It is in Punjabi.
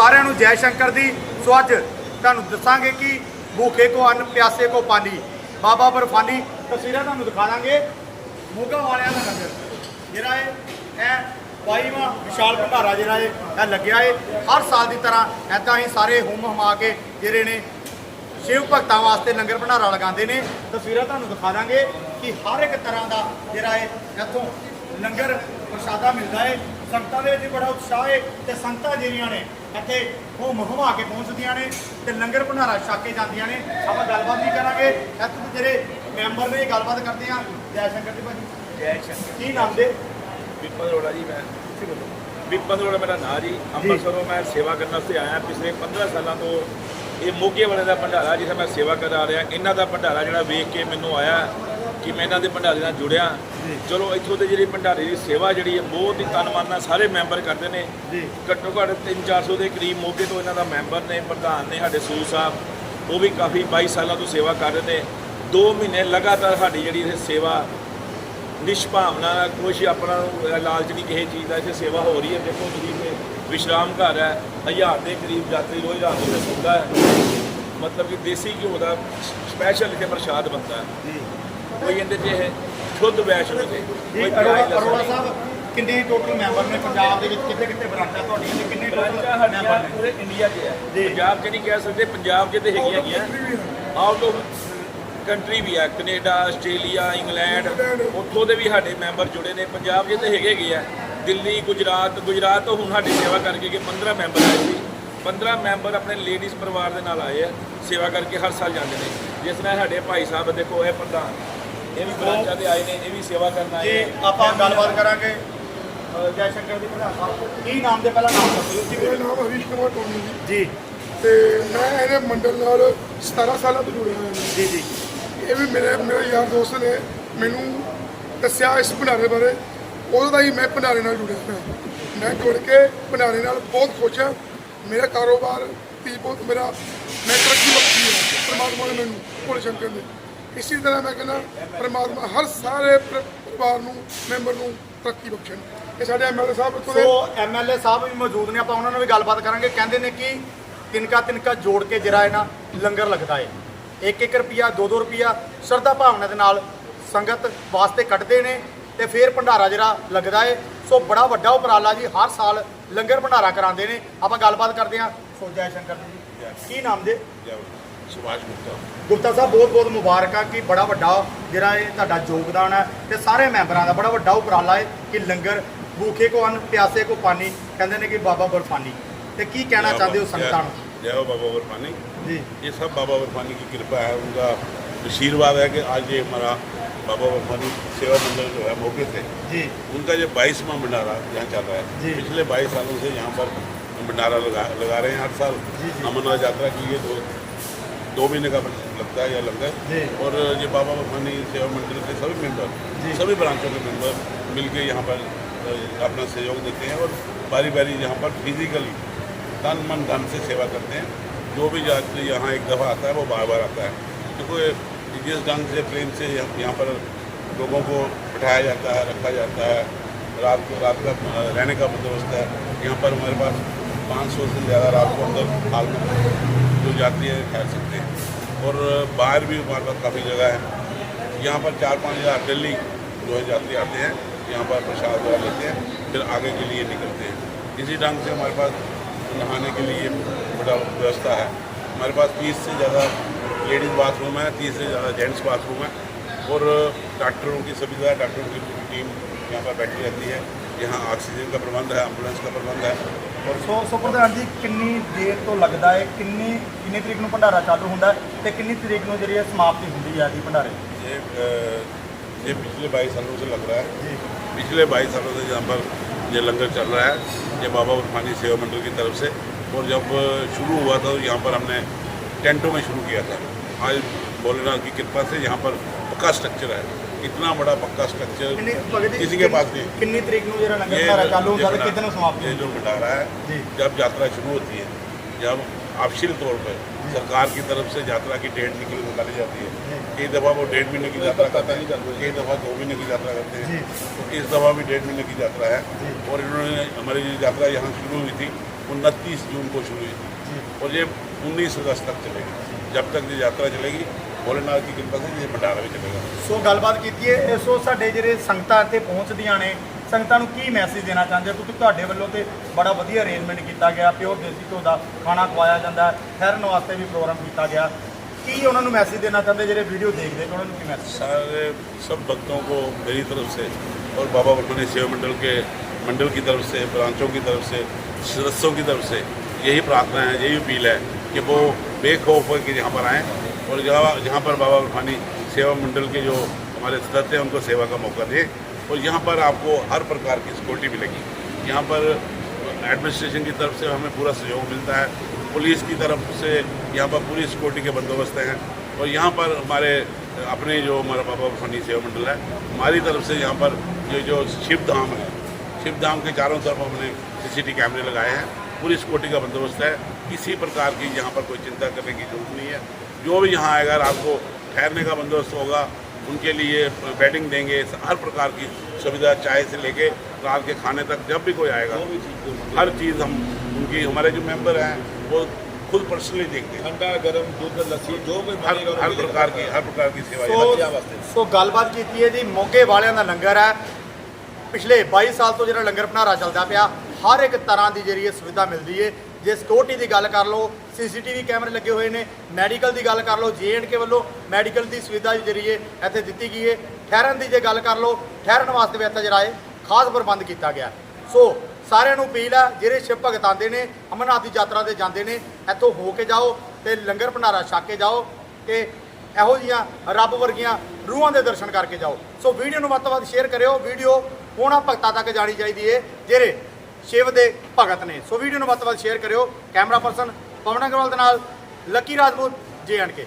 ਸਾਰਿਆਂ ਨੂੰ ਜੈ ਸ਼ੰਕਰ ਦੀ। ਸੋ ਅੱਜ ਤੁਹਾਨੂੰ ਦੱਸਾਂਗੇ ਕਿ ਭੂਖੇ ਕੋ ਅੰਨ, ਪਿਆਸੇ ਕੋ ਪਾਣੀ ਬਾਬਾ ਬਰਫਾਨੀ, ਤਸਵੀਰਾਂ ਤੁਹਾਨੂੰ ਦਿਖਾ ਦਾਂਗੇ। ਮੋਗਾ ਵਾਲਿਆਂ ਦਾ ਨਗਰ। ਜਿਹੜਾ ਇਹ ਇਹ ਬਾਈਵਾਂ ਵਿਸ਼ਾਲ ਭੰਡਾਰਾ ਜਿਹੜਾ ਇਹ ਇਹ ਲੱਗਿਆ ਏ। ਹਰ ਸਾਲ ਦੀ ਤਰ੍ਹਾਂ ਐਦਾਂ ਹੀ ਸਾਰੇ ਹੁਮ ਹਮਾ ਕੇ ਜਿਹੜੇ ਨੇ, ਸ਼ਿਵ ਭਗਤਾਂ ਵਾਸਤੇ ਲੰਗਰ ਭੰਡਾਰਾ ਲਗਾਉਂਦੇ ਨੇ। ਤਸਵੀਰਾਂ ਤੁਹਾਨੂੰ ਦਿਖਾ ਦਾਂਗੇ ਕਿ ਹਰ ਇੱਕ ਤਰ੍ਹਾਂ ਦਾ ਜਿਹੜਾ ਹੈ ਇੱਥੋਂ ਲੰਗਰ ਪ੍ਰਸ਼ਾਦਾ ਮਿਲਦਾ ਹੈ ਸੰਗਤਾਂ ਦੇ ਵਿੱਚ ਬੜਾ ਉਤਸ਼ਾਹ ਏ ਤੇ ਸੰਗਤਾਂ ਜਿਹੜੀਆਂ ਨੇ ਇੱਥੇ ਉਹ ਮਹਮਾ ਕੇ ਪਹੁੰਚਦੀਆਂ ਨੇ ਤੇ ਲੰਗਰ ਭੰਡਾਰਾ ਛਕ ਕੇ ਜਾਂਦੀਆਂ ਨੇ। ਆਪਾਂ ਗੱਲਬਾਤ ਵੀ ਕਰਾਂਗੇ। ਇੱਥੇ ਜਿਹੜੇ ਮੈਂਬਰ ਨੇ ਗੱਲਬਾਤ ਕਰਦੇ ਆ ਜੈ ਸ਼ੰਕਰ ਜੀ ਭਾਜੀ। ਜੈ ਸ਼ੰਕਰ ਕੀ ਨਾਮ ਦੇ ਵਿਪਨ ਅਰੋੜਾ ਜੀ ਮੈਂ ਵਿਪਨ ਅਰੋੜਾ ਮੇਰਾ ਨਾਂ ਜੀ। ਅੰਮ੍ਰਿਤਸਰੋਂ ਮੈਂ ਸੇਵਾ ਕਰਨ ਵਾਸਤੇ ਆਇਆ। ਪਿਛਲੇ 15 ਸਾਲਾਂ ਤੋਂ ਇਹ ਮੋਗੇ ਵਾਲੇ ਦਾ ਭੰਡਾਰਾ ਜਿੱਥੇ ਮੈਂ ਸੇਵਾ ਕਰ ਆ ਰਿਹਾ ਇਹਨਾਂ ਦਾ ਭੰਡਾਰਾ ਜਿਹੜਾ ਵੇਖ ਕੇ ਮੈਨੂੰ ਆਇਆ। ਕਿ ਮੈਂ ਇਹਨਾਂ ਦੇ ਭੰਡਾਰੇ ਨਾਲ ਜੁੜਿਆ। ਚਲੋ ਇੱਥੋਂ ਦੇ ਜਿਹੜੀ ਭੰਡਾਰੇ ਦੀ ਸੇਵਾ ਜਿਹੜੀ ਹੈ ਬਹੁਤ ਹੀ ਤਨ ਮਨ ਨਾਲ ਸਾਰੇ ਮੈਂਬਰ ਕਰਦੇ ਨੇ। ਘੱਟੋ ਘੱਟ 3-400 ਦੇ ਕਰੀਬ ਮੋਗੇ ਤੋਂ ਇਹਨਾਂ ਦਾ ਮੈਂਬਰ ਨੇ ਪ੍ਰਧਾਨ ਨੇ ਸਾਡੇ ਸੂਰ ਸਾਹਿਬ ਉਹ ਵੀ ਕਾਫੀ 22 ਸਾਲਾਂ ਤੋਂ ਸੇਵਾ ਕਰ ਰਹੇ ਨੇ। 2 ਮਹੀਨੇ ਲਗਾਤਾਰ ਸਾਡੀ ਜਿਹੜੀ ਇਹ ਸੇਵਾ ਨਿਸ਼ਭਾਵਨਾ ਨਾਲ ਕੁਛ ਆਪਣਾ ਲਾਲਚ ਨਹੀਂ ਕਿਸੇ ਚੀਜ਼ ਦਾ ਇੱਥੇ ਸੇਵਾ ਹੋ ਰਹੀ ਹੈ। ਦੇਖੋ ਤੁਸੀਂ ਤੇ ਵਿਸ਼ਰਾਮ ਘਰ ਹੈ ਹਜ਼ਾਰ ਦੇ ਕਰੀਬ ਯਾਤਰੀ ਰੋਜ਼ ਰਾਤ ਨੂੰ ਸੁਣਦਾ ਹੈ। ਮਤਲਬ ਕਿ ਦੇਸੀ ਘਿਓ ਦਾ ਸਪੈਸ਼ਲ ਇੱਥੇ ਪ੍ਰਸ਼ਾਦ ਬਣਦਾ ਹੈ। ਜੀ। ਕੋਈ ਇਹਦੇ 'ਚ ਇਹ ਸ਼ੁੱਧ ਵੈਸ਼ਨੋ ਦੇ ਕੋਈ ਅਰੋੜਾ ਅਰੋੜਾ ਸਾਹਿਬ ਕਿੰਨੇ ਟੋਟਲ ਮੈਂਬਰ ਨੇ? ਪੰਜਾਬ ਦੇ ਵਿੱਚ ਕਿੱਥੇ ਕਿੱਥੇ ਬ੍ਰਾਂਚਾਂ ਤੁਹਾਡੀਆਂ ਨੇ? ਕਿੰਨੇ ਟੋਟਲ ਮੈਂਬਰ ਨੇ? ਪੂਰੇ ਇੰਡੀਆ 'ਚ ਹੈ। ਪੰਜਾਬ 'ਚ ਨਹੀਂ ਕਹਿ ਸਕਦੇ ਪੰਜਾਬ 'ਚ ਤੇ ਹੈਗੀਆਂ ਹੈਗੀਆਂ ਆਊਟ ਆਫ ਕੰਟਰੀ ਵੀ ਹੈ ਕੈਨੇਡਾ ਆਸਟ੍ਰੇਲੀਆ ਇੰਗਲੈਂਡ ਉੱਥੋਂ ਦੇ ਵੀ ਸਾਡੇ ਮੈਂਬਰ ਜੁੜੇ ਨੇ। ਪੰਜਾਬ ਤੇ ਹੈਗੇ ਹੈਗੇ ਆ। ਦਿੱਲੀ ਗੁਜਰਾਤ ਗੁਜਰਾਤ ਤੋਂ ਹੁਣ ਸਾਡੀ ਸੇਵਾ ਕਰਕੇ ਕਿ 15 ਮੈਂਬਰ ਆਏ ਸੀ। 15 ਮੈਂਬਰ ਆਪਣੇ ਲੇਡੀਜ਼ ਪਰਿਵਾਰ ਦੇ ਨਾਲ ਆਏ ਆ। ਸੇਵਾ ਕਰਕੇ ਹਰ ਸਾਲ ਜਾਂਦੇ ਨੇ। ਜਿਸ ਤਰ੍ਹਾਂ ਸਾਡੇ ਭਾਈ ਸਾਹਿਬ ਦੇਖੋ ਇਹ ਪ੍ਰਧਾਨ। ਇਹ ਵੀ ਬ੍ਰਾਂਚਾਂ ਦੇ ਆਏ ਨੇ ਇਹ ਵੀ ਸੇਵਾ ਕਰਨ ਆਏ ਜੀ ਨੇ। ਆਪਾਂ ਗੱਲਬਾਤ ਕਰਾਂਗੇ ਅ, ਜੈ ਸ਼ੰਕਰ ਦੀ ਪ੍ਰਧਾਨ ਸਾਹਿਬ। ਕੀ ਨਾਮ ਦੇ ਪਹਿਲਾਂ ਨਾਮ ਦੱਸੋ ਜੀ? ਮੇਰਾ ਨਾਮ ਹਰੀਸ਼ ਕੁਮਾਰ ਟੋਨੀ ਜੀ। ਜੀ। ਤੇ ਮੈਂ ਇਹਦੇ ਮੰਡਲ ਨਾਲ 17 ਸਾਲਾਂ ਤੋਂ ਜੁੜਿਆ ਹੋਇਆ ਹਾਂ। ਜੀ ਜੀ। ਇਹ ਵੀ ਮੇਰੇ ਮੇਰੇ ਯਾਰ ਦੋਸਤ ਨੇ ਮੈਨੂੰ ਦੱਸਿਆ ਇਸ ਭੰਡਾਰੇ ਬਾਰੇ। ਉਦੋਂ ਦਾ ਹੀ ਮੈਂ ਭੰਡਾਰੇ ਨਾਲ ਜੁੜਿਆ ਹੋਇਆ। ਮੈਂ ਜੁੜ ਕੇ ਭੰਡਾਰੇ ਨਾਲ ਬਹੁਤ ਖੁਸ਼ ਹਾਂ। ਮੇਰਾ ਕਾਰੋਬਾਰ ਵੀ ਬਹੁਤ ਮੇਰਾ ਮੈਂ ਤਰੱਕੀ ਬਖਸ਼ੀ ਹੈ। ਪਰਮਾਤਮਾ ਨੇ ਮੈਨੂੰ ਭੋਲੇ ਸ਼ੰਕਰ ਨੇ ਇਸੇ ਤਰ੍ਹਾਂ ਮੈਂ ਕਹਿੰਦਾ ਪਰਮਾਤਮਾ ਹਰ ਸਾਰੇ ਪਰ- ਪਰਿਵਾਰ ਨੂੰ ਮੈਂਬਰ ਨੂੰ ਤਰੱਕੀ ਬਖਸ਼ਣ ਇਹ ਸਾਡੇ ਐਮਐਲਏ ਸਾਹਿਬ ਇੱਥੋਂ ਦੇ ਸੋ ਐਮਐਲਏ ਸਾਹਿਬ ਵੀ ਮੌਜੂਦ ਨੇ ਆਪਾਂ ਉਹਨਾਂ ਨਾਲ ਵੀ ਗੱਲਬਾਤ ਕਰਾਂਗੇ। ਕਹਿੰਦੇ ਨੇ ਕਿ ਤਿਨਕਾ ਤਿਨਕਾ ਜੋੜ ਕੇ ਜਿਹੜਾ ਹੈ ਨਾ ਲੰਗਰ ਲੱਗਦਾ ਹੈ 1-1 ਰੁਪਿਆ 2-2 ਰੁਪਿਆ ਸ਼ਰਧਾ ਭਾਵਨਾ ਦੇ ਨਾਲ ਸੰਗਤ ਵਾਸਤੇ ਕੱਢਦੇ ਨੇ ਤੇ ਫਿਰ ਭੰਡਾਰਾ ਜਿਹੜਾ ਲੱਗਦਾ ਹੈ ਸੋ ਬੜਾ ਵੱਡਾ ਉਪਰਾਲਾ ਜੀ ਹਰ ਸਾਲ ਲੰਗਰ ਭੰਡਾਰਾ ਕਰਾਉਂਦੇ ਨੇ। ਆਪਾਂ ਗੱਲਬਾਤ ਕਰਦੇ ਹਾਂ। ਸੋ ਜੈ ਸ਼ੰਕਰ ਜੀ। ਕੀ ਨਾਮ ਦੇ ਸੁਭਾਸ਼ ਗੁਪਤਾ ਗੁਪਤਾ ਸਾਹਿਬ ਬਹੁਤ ਬਹੁਤ ਮੁਬਾਰਕਾਂ ਕਿ ਬੜਾ ਵੱਡਾ ਜਿਹੜਾ ਇਹ ਤੁਹਾਡਾ ਯੋਗਦਾਨ ਹੈ ਤੇ ਸਾਰੇ ਮੈਂਬਰਾਂ ਦਾ ਬੜਾ ਵੱਡਾ ਉਪਰਾਲਾ ਹੈ ਕਿ ਲੰਗਰ ਭੂਖੇ ਕੋ ਅੰਨ ਪਿਆਸੇ ਕੋ ਪਾਣੀ ਕਹਿੰਦੇ ਨੇ ਕਿ ਬਾਬਾ ਬਰਫਾਨੀ ਤੇ ਕੀ ਕਹਿਣਾ ਚਾਹੁੰਦੇ ਹੋ ਸੰਗਤਾਂ ਨੂੰ जय हो बाबा बर्फानी ਜੀ ये सब बाबा बर्फानी की कृपा है उनका आशीर्वाद है कि आज ये हमारा बाबा बर्फानी सेवा मंडल जो है मौके से ਜੀ उनका ये बाईसवा भंडारा यहाँ चल रहा जी। है पिछले बाईस सालों से यहाँ पर भंडारा लगा लगा रहे हैं हर साल जी, जी। अमरनाथ यात्रा की ये दो दो महीने का लगता है या लंगर जी। और ये बाबा बर्फानी सेवा मंडल के सभी मेंबर सभी ब्रांचों के मेंबर मिलके यहाँ पर अपना सहयोग देते हैं और बारी बारी यहाँ पर फिजिकली तन मन धन से सेवा करते हैं। जो भी यात्री यहाँ एक दफ़ा आता है वो बार बार आता है। देखो ये जिस ढंग से प्रेम से यहाँ पर लोगों को बिठाया जाता है रखा जाता है रात को रात का रहने का बंदोबस्त है। यहाँ पर हमारे पास 500 से ज़्यादा रात को अंदर हाल में जो यात्री है, ठहर सकते हैं। और बाहर भी हमारे पास काफ़ी जगह है। यहाँ पर चार पाँच हज़ार डेली जो है यात्री आते हैं। यहाँ पर प्रसाद वगैरह लेते हैं, फिर आगे के लिए निकलते हैं। इसी ढंग से हमारे पास नहाने के लिए बड़ा व्यवस्था है। हमारे पास तीस से ज़्यादा लेडीज़ बाथरूम है, तीस से ज़्यादा जेंट्स बाथरूम है। और डॉक्टरों की, सभी है डॉक्टरों की टीम यहाँ पर बैठी रहती है। यहाँ ऑक्सीजन का प्रबंध है, एंबुलेंस का प्रबंध है। ਸੋ ਸੋ ਪ੍ਰਧਾਨ ਜੀ ਕਿੰਨੀ ਦੇਰ ਤੋਂ ਲੱਗਦਾ ਹੈ ਕਿੰਨੀ ਕਿੰਨੀ ਤਰੀਕ ਨੂੰ ਭੰਡਾਰਾ ਚਾਲੂ ਹੁੰਦਾ ਹੈ ਤੇ ਕਿੰਨੀ ਤਰੀਕ ਨੂੰ ਜਿਹੜੀ ਹੈ ਸਮਾਪਤੀ ਹੁੰਦੀ ਹੈ ਜੀ ਭੰਡਾਰੇ ये अ, ये पिछले बाईस सालों से लग रहा है ਜੀ पिछले बाईस सालों से यहाँ पर ये लंगर चल रहा है ये बाबा उर्फानी सेवा मंडल की तरफ से और जब शुरू हुआ था तो यहाँ पर हमने टेंटों में शुरू किया था आज भोलेनाथ की कृपा से यहाँ पर पक्का स्ट्रक्चर है इतना बड़ा पक्का स्ट्रक्चर किसी के पास नहीं। कितनी ये जो घटा रहा है जब यात्रा शुरू होती है जब आपसी तौर पर सरकार की तरफ़ से यात्रा की डेट निकली निकाली जाती है। कई दफ़ा वो डेढ़ महीने की यात्रा करते हैं कई दफ़ा दो महीने की यात्रा करते हैं। तो इस दफ़ा भी डेढ़ महीने की यात्रा है। और इन्होंने हमारी यात्रा यहाँ शुरू हुई थी उनतीस जून को शुरू हुई थी। और ये उन्नीस अगस्त तक चलेगी जब तक ये यात्रा चलेगी। भोलेनाथ की कृपा से ये भंडारा भी चलेगा ਸੋ ਗੱਲਬਾਤ ਕੀਤੀ ਹੈ ਸੋ ਸਾਡੇ ਜਿਹੜੇ ਸੰਗਤਾਂ ਇੱਥੇ ਪਹੁੰਚਦੀਆਂ ਨੇ ਸੰਗਤਾਂ ਨੂੰ ਕੀ ਮੈਸੇਜ ਦੇਣਾ ਚਾਹੁੰਦੇ ਹੋ ਕਿਉਂਕਿ ਤੁਹਾਡੇ ਵੱਲੋਂ ਤੇ ਬੜਾ ਵਧੀਆ ਅਰੇਂਜਮੈਂਟ ਕੀਤਾ ਗਿਆ ਪਿਓਰ ਦੇਸੀ ਘਿਓ ਦਾ ਖਾਣਾ ਖਵਾਇਆ ਜਾਂਦਾ ਹੈ ਠਹਿਰਨ ਵਾਸਤੇ ਵੀ ਪ੍ਰੋਗਰਾਮ ਕੀਤਾ ਗਿਆ ਕੀ ਉਹਨਾਂ ਨੂੰ ਮੈਸੇਜ ਦੇਣਾ ਚਾਹੁੰਦੇ ਜਿਹੜੇ ਵੀਡੀਓ ਦੇਖਦੇ ਨੇ ਉਹਨਾਂ ਨੂੰ ਕੀ ਮੈਸੇਜ सारे सब भक्तों को मेरी तरफ से और बाबा वर्मनी सेवा मंडल के मंडल की तरफ से ब्रांचों की तरफ से सदस्यों की तरफ से यही प्रार्थना है यही अपील है कि वो बेखौफ होकर यहाँ पर आएँ और जहाँ जहाँ पर बाबा वर्फानी सेवा मंडल के जो हमारे सदस्य हैं, उनको सेवा का मौका दें और यहाँ पर आपको हर प्रकार की सिक्योरिटी मिलेगी। यहाँ पर एडमिनिस्ट्रेशन की तरफ़ से हमें पूरा सहयोग मिलता है। पुलिस की तरफ़ से यहाँ पर पूरी सिक्योरिटी के बंदोबस्त हैं। और यहाँ पर हमारे, अपने जो हमारा बाबा फनी सेवा मंडल है, हमारी तरफ़ से यहाँ पर ये जो शिव धाम है, शिव धाम के चारों तरफ़ हमने सीसीटीवी कैमरे लगाए हैं। पूरी सिक्योरिटी का बंदोबस्त है। किसी प्रकार की यहाँ पर कोई चिंता करने की ज़रूरत नहीं है। जो भी यहाँ आएगा रात को ठहरने का बंदोबस्त होगा उनके लिए बेडिंग देंगे हर प्रकार की सुविधा चाय से लेके रात के खाने तक जब भी कोई आएगा हर चीज़ हम उनकी हमारे जो मेंबर हैं वो खुद पर्सनली देखते हैं ਠੰਡਾ ਗਰਮ ਦੁੱਧ ਲੱਸੀ ਜੋ ਕੋਈ हर ਬਣੇਗਾ हर प्रकार की हर प्रकार की सेवा ਸੋ ਬੱਚਿਆਂ ਵਾਸਤੇ। ਸੋ ਗੱਲਬਾਤ ਕੀਤੀ ਹੈ ਜੀ ਮੋਗੇ ਵਾਲਿਆਂ ਦਾ ਲੰਗਰ ਹੈ ਪਿਛਲੇ 22 ਸਾਲ ਤੋਂ ਜਿਹੜਾ ਲੰਗਰ ਭੰਡਾਰਾ ਚੱਲਦਾ ਪਿਆ ਹਰ ਇੱਕ ਤਰ੍ਹਾਂ ਦੀ ਜਿਹੜੀ ਇਹ ਸੁਵਿਧਾ ਮਿਲਦੀ ਹੈ ਜੇ ਸਿਕਿਉਰਿਟੀ ਦੀ ਗੱਲ ਕਰ ਲਓ ਸੀਸੀਟੀਵੀ ਕੈਮਰੇ ਲੱਗੇ ਹੋਏ ਨੇ। ਮੈਡੀਕਲ ਦੀ ਗੱਲ ਕਰ ਲਓ ਕੇ ਵੱਲੋਂ ਮੈਡੀਕਲ ਦੀ ਸੁਵਿਧਾ ਦੀ ਜਰੀਏ ਇੱਥੇ ਦਿੱਤੀ ਗਈ ਹੈ। ਠਹਿਰਨ ਦੀ ਜੇ ਗੱਲ ਕਰ ਲਓ, ਠਹਿਰਨ ਵਾਸਤੇ ਵੀ ਇੱਥੇ ਜਿਹੜਾ ਹੈ, ਖਾਸ ਪ੍ਰਬੰਧ ਕੀਤਾ ਗਿਆ। ਸੋ, ਸਾਰਿਆਂ ਨੂੰ ਅਪੀਲ ਹੈ, ਜਿਹੜੇ ਸ਼ਿਵ ਭਗਤ ਆਉਂਦੇ ਨੇ, ਅਮਰਨਾਥ ਦੀ ਯਾਤਰਾ ਤੇ ਜਾਂਦੇ ਨੇ, ਇੱਥੋਂ ਹੋ ਕੇ ਜਾਓ ਤੇ ਲੰਗਰ ਭੰਡਾਰਾ ਛਕ ਕੇ ਜਾਓ ਕਿ ਇਹੋ ਜੀਆਂ ਰੱਬ ਵਰਗੀਆਂ ਰੂਹਾਂ ਦੇ ਦਰਸ਼ਨ ਕਰਕੇ ਜਾਓ। ਸੋ, ਵੀਡੀਓ ਨੂੰ ਵੱਧ ਤੋਂ ਵੱਧ ਸ਼ੇਅਰ ਕਰਿਓ। ਵੀਡੀਓ ਉਹਨਾਂ ਭਗਤਾਂ ਤੱਕ ਜਾਣੀ ਚਾਹੀਦੀ ਹੈ, ਜਿਹੜੇ ਸ਼ਿਵ ਦੇ ਭਗਤ ਨੇ। ਸੋ, ਵੀਡੀਓ ਨੂੰ ਵੱਧ ਤੋਂ ਵੱਧ ਸ਼ੇਅਰ ਕਰਿਓ। ਕੈਮਰਾ ਪਰਸਨ ਪਵਨ ਅਗਰਵਾਲ ਦੇ ਨਾਲ ਲੱਕੀ ਰਾਜਪੂਤ ਜੇ ਐਂਡ ਕੇ।